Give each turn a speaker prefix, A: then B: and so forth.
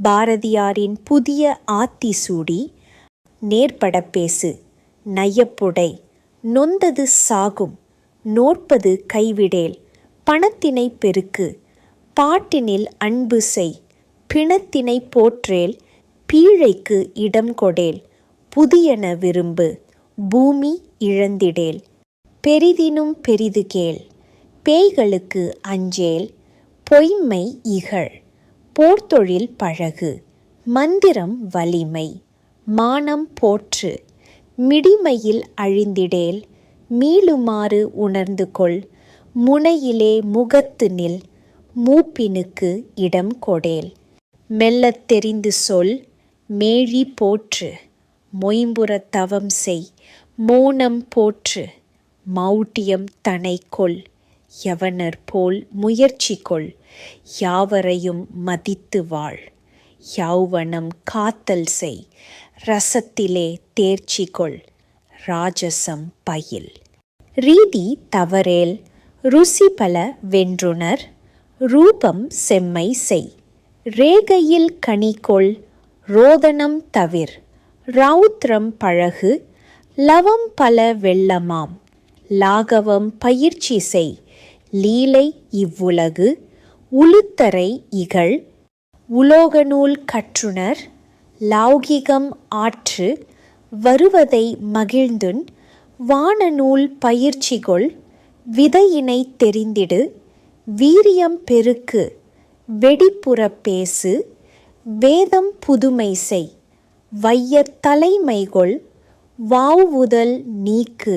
A: பாரதியாரின் புதிய ஆத்தி சூடி நேர்பட பேசு நையப்புடை நொந்தது சாகும் நோற்பது கைவிடேல் பணத்தினை பெருக்கு பாட்டினில் அன்பு செய் பிணத்தினை போற்றேல் பீழைக்கு இடம் கொடேல் புதியன விரும்பு பூமி இழந்திடேல் பெரிதினும் பெரிது கேள் பேய்களுக்கு அஞ்சேல் பொய்மை இகழ். போர்த்தொழில் பழகு. மந்திரம் வலிமை. மானம் போற்று. மிடிமையில் அழிந்திடேல். மீளுமாறு உணர்ந்து கொள். முனையிலே முகத்து நில். மூப்பினுக்கு இடம் கொடேல். மெல்லத் தெரிந்து சொல். மேழி போற்று. மொயம்புற தவம் செய். மோனம் போற்று. மௌட்டியம் தனை கொள். யவனர் போல் முயற்சி கொள் யாவரையும் மதித்து வாழ். யௌவனம் காத்தல் செய் ரசத்திலே தேர்ச்சி கொள் ராஜசம் பயில். ரீதி தவறேல் ருசி பல வென்றுணர் ரூபம் செம்மை செய். ரேகையில் கனிகொள் ரோதனம் தவிர். ரௌத்ரம் பழகு லவம் பல வெள்ளமாம். லாகவம் பயிற்சி செய் லீலை இவ்வுலகு உளுத்தரை இகழ் உலோகநூல் கற்றுணர் லௌகிகம் ஆற்று வருவதை மகிழ்ந்துன் வானநூல் பயிற்சிகொள் விதையினை தெரிந்திடு வீரியம் பெருக்கு வெடிப்புற பேசு வேதம் புதுமை செய் வையத் தலைமைகொள் வாவுதல் நீக்கு.